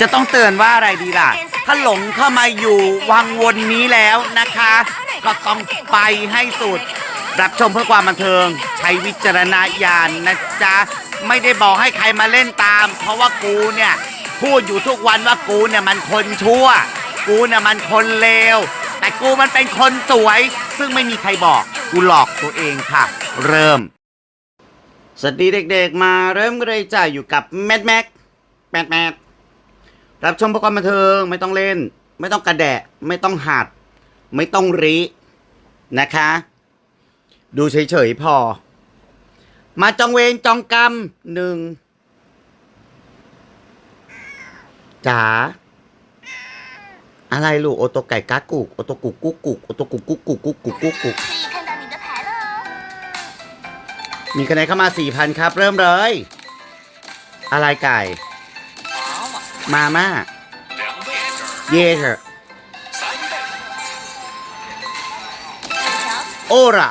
จะต้องเตือนว่าอะไรดีล่ะ ถ้าหลงเข้ามาอยู่วังวนนี้แล้วนะคะ ก็ต้องไปให้สุด รับชมเพื่อความบันเทิง ใช้วิจารณญาณนะจ๊ะ ไม่ได้บอกให้ใครมาเล่นตาม เพราะว่ากูเนี่ย พูดอยู่ทุกวันว่ากูเนี่ยมันคนชั่ว กูเนี่ยมันคนเลว แต่กูมันเป็นคนสวย ซึ่งไม่มีใครบอก กูหลอกตัวเองค่ะ เริ่ม สวัสดีเด็กๆมาเริ่มกันเลยจ้าอยู่กับแมทแม็กแมทแมท รับชมประกอบบันเทิงไม่ต้องเล่น ไม่ต้องกระแดะ ไม่ต้องหัด ไม่ต้องรินะคะ ดูเฉยๆพอ มาจองเวรจองกรรมหนึ่งจ๋าอะไรลูกโอโตไก่ก้ากุกโอโตกุกกุกกุกโอโตกุกกุกกุกกุกกุกกุกกุกมีคะแนนเข้ามาสี่พันครับ เริ่มเลย อะไรไก่ มาม่า เย่เถอะโอระ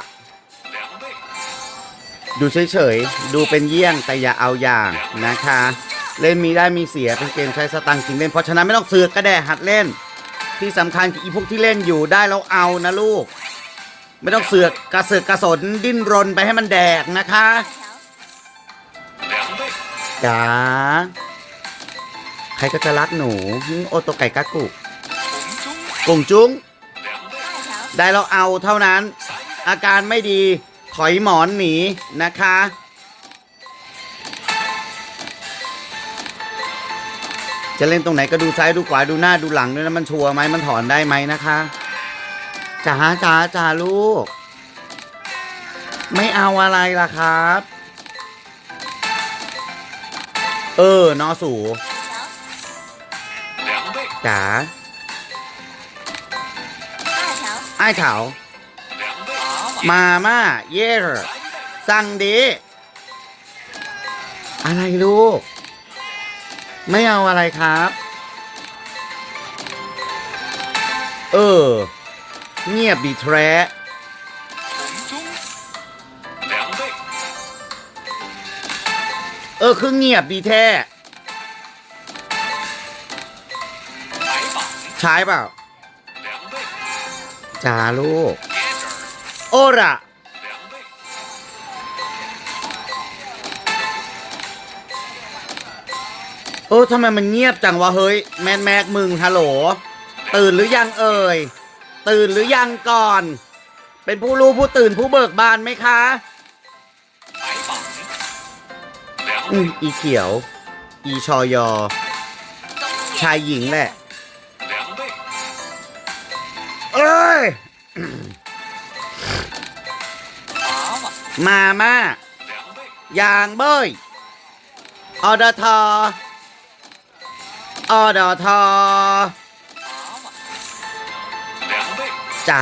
ดูเฉยๆ ดูเป็นเยี่ยงแต่อย่าเอาอย่างนะคะ เล่นมีได้มีเสียเป็นเกมใช้สตังค์จริงเล่น เพราะฉะนั้นไม่ต้องเสือกกระแดหัดเล่น ที่สำคัญอีพวกที่เล่นอยู่ได้แล้วเอานะลูก ไม่ต้องเสือกกระเสือกกระสนดิ้นรนไปให้มันแดกนะคะจ๋า ใครก็จะรักหนูหึโอโตไก่กากุกงจุ้ง ได้แล้วเอาเท่านั้น อาการไม่ดี ถอยหมอนหนีนะคะ จะเล่นตรงไหนก็ดูซ้ายดูขวาดูหน้าดูหลังด้วยนะมันชัวร์ไหมมันถอนได้ไหมนะคะจ๋าจ๋าจ๋าลูก ไม่เอาอะไรล่ะครับ เออนอสู จ๋าไอ้ายเขามาม่าเย่ร์สั่งดี อะไรลูก ไม่เอาอะไรครับ เออ เงียบดีแทรเออคือเงียบดีแท้ ใช้เปล่าจ้าลูก โอระเออทำไมมันเงียบจังวะเฮ้ย แมนแม็กมึงฮัลโหล ตื่นหรือยังเอ่ย ตื่นหรือยังก่อน เป็นผู้รู้ผู้ตื่นผู้เบิกบานไหมคะอืมอีเขียว อีชอยอ ชายหญิงแหละ เอ้ย มาม่ายางเบ้ยอดทออดทอจ้ะ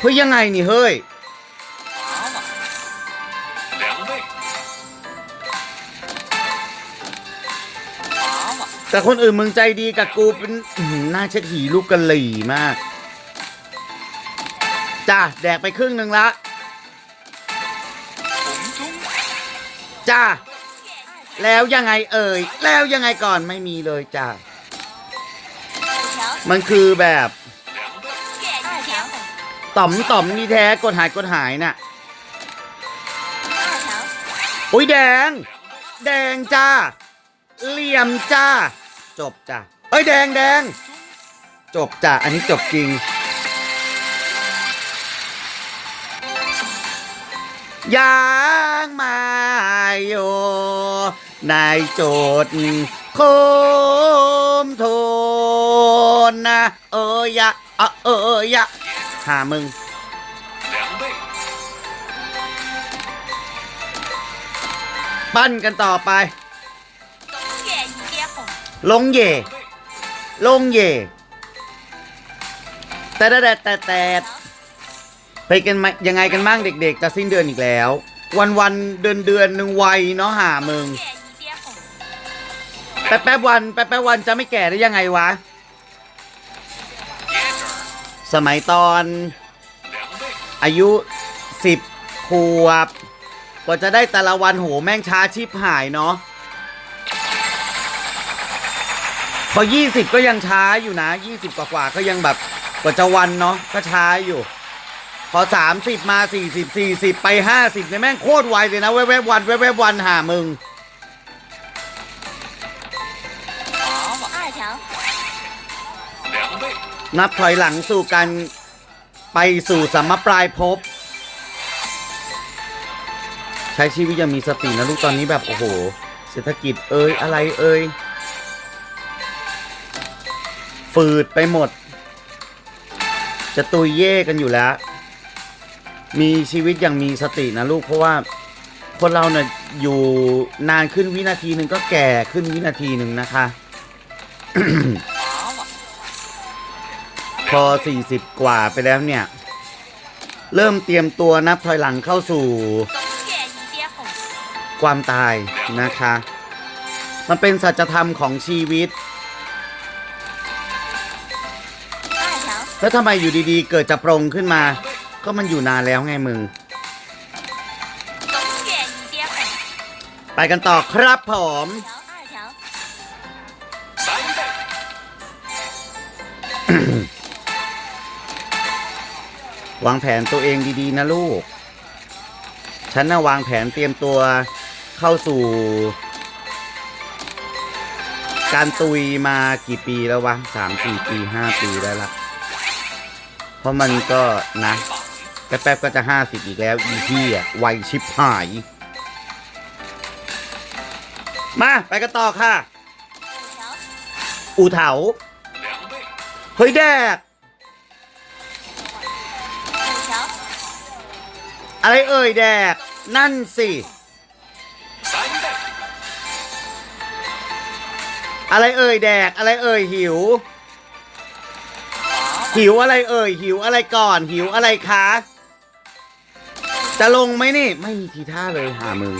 เฮ้ยยังไงนี่เฮ้ย แต่คนอื่นมึงใจดีกับกูเป็นอื้อหือหน้าเช็ดหีลูกกะหลี่มากจ้ะแดกไปครึ่งหนึ่งละจ้าแล้วยังไงเอ่ย แล้วยังไงก่อนไม่มีเลยจ้ามันคือแบบต่อมต่อมนี่แท้กดหายกดหายน่ะอุ้ยแดง แดงจ้าเหลี่ยมจ้า จบจ้าเอ้ยแดงแดงจบจ้าอันนี้จบจริงยังมาอยู่ในโจทย์โคมโทนนะเอยะเออเอยะหามึงปั้นกันต่อไป ลงเย่ลงเย่แต่แต่แต่แต่แต่ไปกันมยังไงกันบ้างเด็กๆจะสิ้นเดือนอีกแล้ว วันวันเดือนเดือนหนึ่งวัยเนาะหามึงแป๊บแป๊บวันแป๊บแป๊บวันจะไม่แก่ได้ยังไงวะ สมัยตอน อายุสิบขวบกว่าจะได้แต่ละวันโหแม่งช้าชิบหายเนาะ พอยี่สิบก็ยังช้าอยู่นะยี่สิบกว่าๆก็ยังแบบกว่าจะวันเนาะก็ช้าอยู่ พอสามสิบมาสี่สิบสี่สิบไปห้าสิบเนี่ยแม่งโคตรไวเลยนะแวบๆวันแวบๆวันหามึงนับถอยหลังสู่การไปสู่สมปลายภพใช้ชีวิตอย่างมีสตินะลูกตอนนี้แบบโอ้โห เศรษฐกิจเอ้ยอะไรเอ้ย ฟืดไปหมด จะตุยเย่กันอยู่แล้ว มีชีวิตอย่างมีสตินะลูกเพราะว่าคนเราเนี่ยอยู่นานขึ้นวินาทีหนึ่งก็แก่ขึ้นวินาทีหนึ่งนะคะ พอสี่สิบกว่าไปแล้วเนี่ย เริ่มเตรียมตัวนับถอยหลังเข้าสู่ ความตายนะคะ มันเป็นสัจธรรมของชีวิต แล้วทำไมอยู่ดีๆ เกิดจะปรงขึ้นมา ก็มันอยู่นานแล้วไงมึง ไปกันต่อครับผม วางแผนตัวเองดีๆ นะลูก ฉันน่ะวางแผนเตรียมตัวเข้าสู่ การตุยมากี่ปีแล้ววะสามสี่ปีห้าปีได้ละ เพราะมันก็นะแป๊บๆก็จะห้าสิบอีกแล้ว อีที่อะไวชิบหาย มาไปกันต่อค่ะ อูเถาเฮ้ยแดก อะไรเอ่ยแดก นั่นสิ อะไรเอ่ยแดก อะไรเอ่ยหิว หิวอะไรเอ่ยหิวอะไรก่อน หิวอะไรคะ จะลงไหมนี่ ไม่มีทีท่าเลยหามือ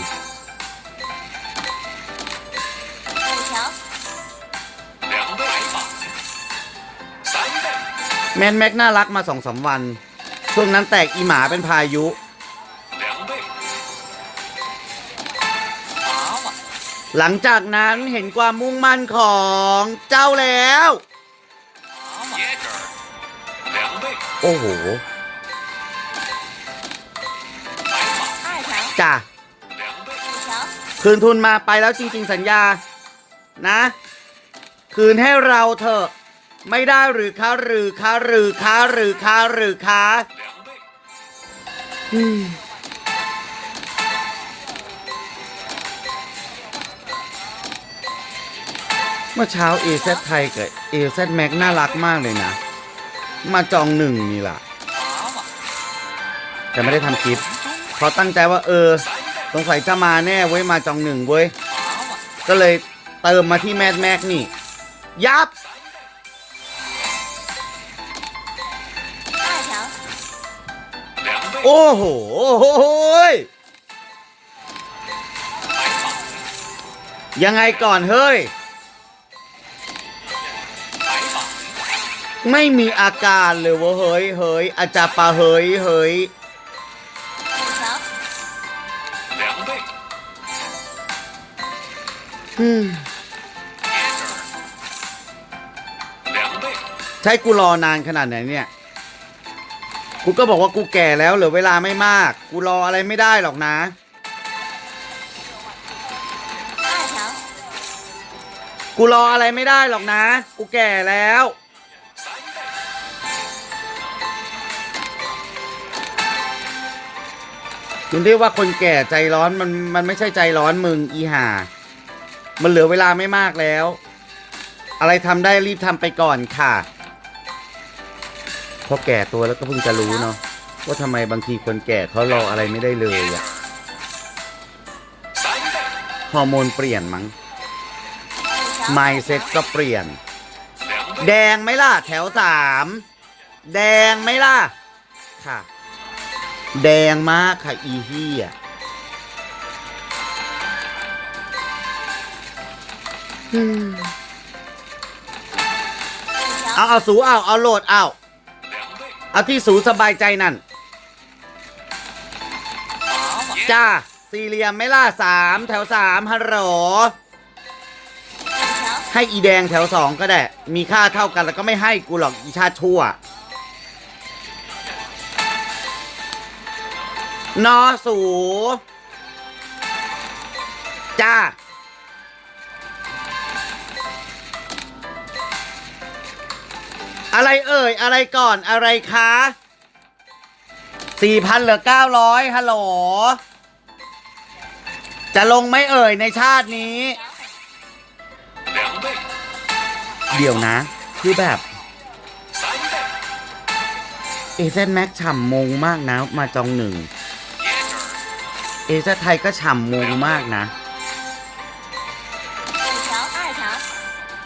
แมนแม็กน่ารักมาสองสาวัน ช่วงนั้นแตกอีหมาเป็นพายุ หลังจากนั้นเห็นความมุ่งมั่นของเจ้าแล้ว โอ้โหจ้ะคืนทุนมาไปแล้วจริง ๆ สัญญา นะ คืนให้เราเถอะ ไม่ได้หรือคะหรือคะหรือคะหรือคะหรือคะเมื่อเช้าเอเซไทยกับเอเซแม็กน่ารักมากเลยนะ มาจองหนึ่งนี่แหละแต่ไม่ได้ทำคลิปเพราะตั้งใจว่าเออสงสัยจะมาแน่เว้ยมาจองหนึ่งเว้ยก็เลยเติมมาที่แมสแม็กนี่ ยับโอ้โหยังไงก่อนเฮ้ย ไม่มีอาการเลยเว้เฮ้ยเฮ้ยอาจารย์ปาเฮ้ยเฮ้ยใช่กูรอนานขนาดไหนเนี่ย กูก็บอกว่ากูแก่แล้วเหลือเวลาไม่มาก กูรออะไรไม่ได้หรอกนะกูรออะไรไม่ได้หรอกนะ กูแก่แล้ว คุณเรียกว่าคนแก่ใจร้อนมันมันไม่ใช่ใจร้อนมึงอีหามันเหลือเวลาไม่มากแล้ว อะไรทำได้รีบทำไปก่อนค่ะพอแก่ตัวแล้วก็เพิ่งจะรู้เนาะว่าทำไมบางทีคนแก่เขารออะไรไม่ได้เลยอะฮอร์โมนเปลี่ยนมั้งไมเซ็ตก็เปลี่ยน แดงไหมล่ะ แถวสาม แดงไหมล่ะ ค่ะ แดงมากค่ะ อีฮียเอาเอาสูเอาเอาโหลดเอาเอาที่สูสบายใจนั่น จ้า สี่เหลี่ยมไม่ล่าสามแถวสามฮัลโหลให้อีแดงแถวสองก็ได้ มีค่าเท่ากันแล้วก็ไม่ให้กูหรอกอีชาติชั่ว นอสูจ้า อะไรเอ่ย อะไรก่อนอะไรคะสี่พันเหลือเก้าร้อยฮัลโหล จะลงไม่เอ่ยในชาตินี้ เดี๋ยวนะ คือแบบเอเซนแม็กฉ่ำมงมากนะ มาจองหนึ่ง เอเจไทยก็ฉ่ำมูมากนะ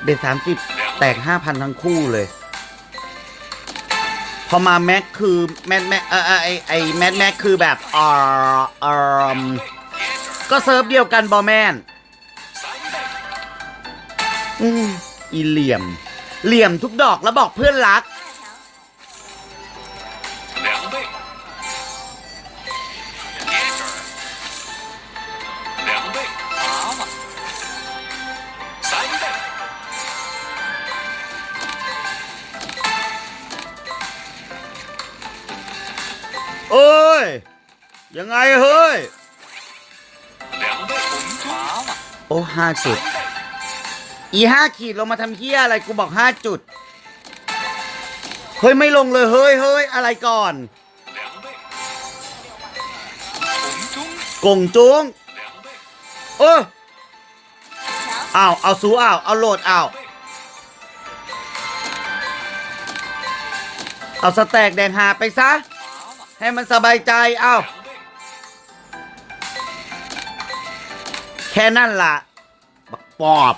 เบ็ดสามสิบแตกห้าพันทั้งคู่เลย พอมาแม็กคือแมทแม็กเออไอไอแมทแม็กคือแบบออออก็เซิร์ฟเดียวกันบอแมนอืมอีเหลี่ยม เหลี่ยมทุกดอกแล้วบอกเพื่อนรัก เอ้ย ยังไงเฮ้ยโอ้ห้าจุด อีห้าขีดลงมาทำเฮียอะไรกูบอกห้าจุด เฮ้ยไม่ลงเลยเฮ้ยเฮ้ยอะไรก่อนกงจุงเอออ้าเอาสูอ้าว เอาโหลดอ้าว เอาสแต็กแดงหาไปซะ ให้มันสบายใจ เอ้า，แค่นั่นล่ะ บักปอบ